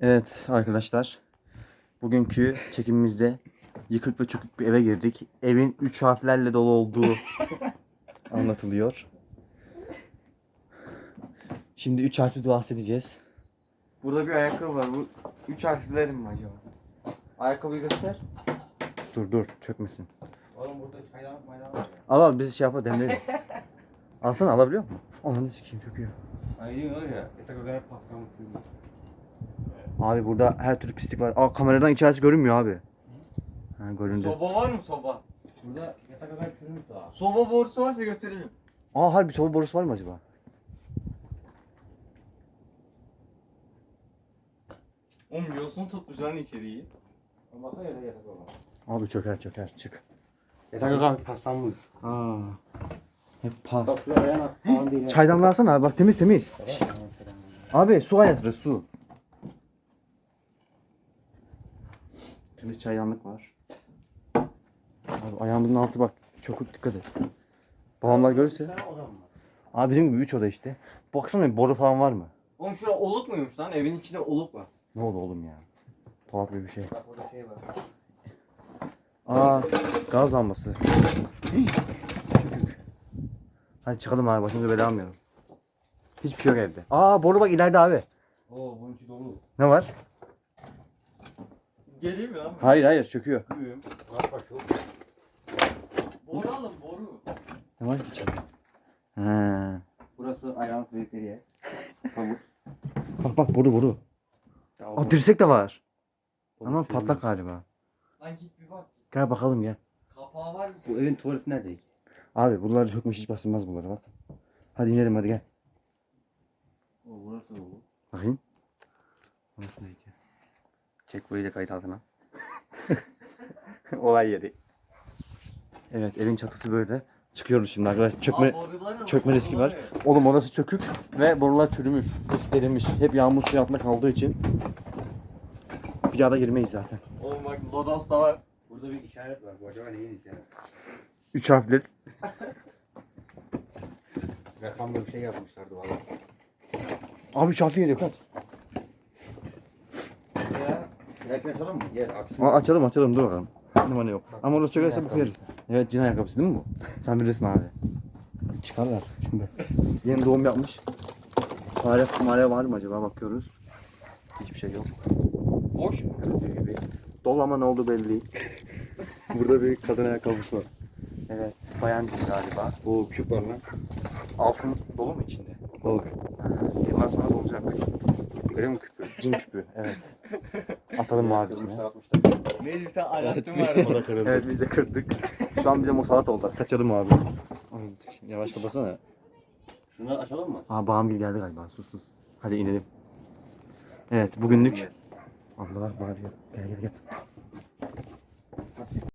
Evet arkadaşlar. Bugünkü çekimimizde yıkık ve çökük bir eve girdik. Evin üç harflerle dolu olduğu anlatılıyor. Şimdi üç harfli dua edeceğiz. Burada bir ayakkabı var. Bu üç harflerim mi acaba? Ayakkabıyı göster. Dur dur çökmesin. Oğlum burada çaydanlık maydanlık var ya. Al al biz şey yapalım demleriz. Alsana alabiliyor musun? Ananı sikeyim çöküyor. Ayın var ya. Yatak odaya patlamış. Abi burada her türlü pislik var. Aa kameradan içerisi görünmüyor abi. Ha göründü. Soba var mı soba? Burada yatak odaya çürümüş daha. Soba borusu varsa götürelim. Aa harbi soba borusu var mı acaba? Oğlum yosun tutmuş lan içeriği. Ama bakın ya yatak odaya. Abi çöker çöker çık. Yatak odaya paslanmış. Aa. Hep pas. Bak ayağına alsana abi bak temiz temiz. Evet. Abi su kaynatırız su. Temiz çaydanlık var. Abi ayağımın altı bak. Çok dikkat et. Babamlar görürse. Bir. Abi bizim gibi üç oda işte. Baksana bir boru falan var mı? Oğlum şura oluk muymuş lan? Evin içinde oluk var. Ne oldu oğlum ya? Tuhaf bir bir şey. Bak burada şey var. Aa gaz lambası. Hadi çıkalım abi başımıza bela almayalım. Hiçbir şey yok evde. Aa boru bak ileride abi. Oo bunun içi dolu. Ne var? Geleyim mi lan? Hayır hayır çöküyor. Büyüğüm. Şu. Boru alın boru. Ne var ki içeride? Ha. Burası ayağın büyükleriye. Pamuk. Bak bak boru boru. Aa dirsek de var. Ama patlak galiba. Lan git bir bak. Gel bakalım gel. Kapağı var mı? Bu evin tuvaleti nerede? Abi buralar çökmüş hiç basılmaz bunlara bak. Hadi inelim hadi gel. Oo burası dolu. Bakayım. Burası ne ki? Çek burayı da kayıt altına. Olay yeri. Evet evin çatısı böyle. Çıkıyoruz şimdi arkadaşlar. Çökme, çökme riski var. Oğlum orası çökük ve borular çürümüş. Hepsi delinmiş. Hep yağmur suyu altında kaldığı için. Bir daha da girmeyiz zaten. Oğlum bak Lodos da var. Burada bir işaret var. Bu acaba neyin işareti? Üç harfli. Rakamlı bir şey yapmışlardı valla. Abi harfli geliyor kaç. Açalım mı? Aksın. Aa, açalım açalım dur bakalım. Numara yok. Ama orası çökerse bu koyarız. Evet cin ayakkabısı değil mi bu? Sen bilirsin abi. Çıkarlar şimdi. Yeni doğum yapmış. Fare, fare var mı acaba bakıyoruz. Hiçbir şey yok. Boş mu? Gördüğü gibi. Ama ne oldu belli değil. Burada bir kadın ayakkabısı var. Evet, bayan cin galiba. Oo küp var lan. Altın dolu mu içinde? Olur. Yılmaz sonra dolacak. Krem küpü. Cin küpü, evet. Atalım. Kırmışlar atmışlar. Neydi bir tane alattım vardı. O da kırıldı. Evet biz de kırdık. Şu an bize musallat oldular. Kaçalım abi. Yavaş kapasana. Şunu açalım mı? Aa Bağımgil geldi galiba. Sus sus. Hadi inelim. Evet bugünlük. Allah bağırıyor. Gel gel gel.